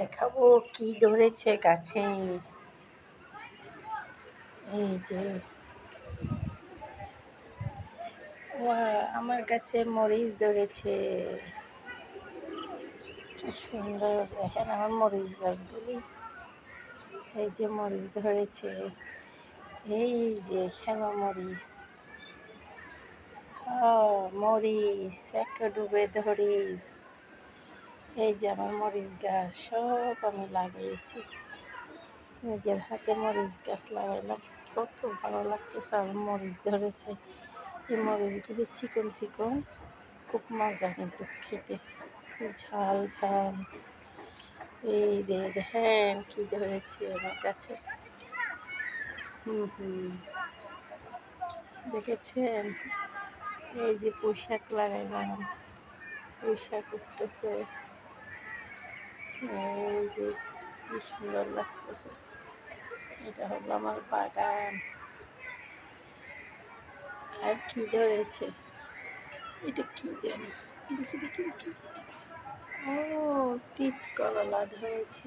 দেখাবো কি ধরেছে গাছে। এই যে। আমার গাছে মরিচ ধরেছে। কি সুন্দর, দেখেন আমার মরিচ গাছগুলি। এই যে মরিচ ধরেছে। এই যে শ্যামা মরিচ। মরিচ একটা ডুবে ধরিস। এই যে আমার মরিচ গাছ, সব আমি লাগিয়েছি। নিজের হাতে মরিচ গাছ লাগাইলাম, কত ভালো লাগতেছে আমার মরিচ ধরেছে। এই মরিচগুলি চিকন চিকন, খুব মজা কিন্তু খেতে। ঝাল ঝাল। এই রে দেখেন কি ধরেছে আমার কাছে। হুম হুম। দেখেছেন? এই যে পোশাক লাগাইলাম। পোশাক উঠতেছে। এই যে কি সুন্দর লাগতেছে। এটা হলো আমার বাগান। আর কি ধরেছে? এটা কি জানি? দেখি দেখি দেখি। ও তিত করলা ধরেছে।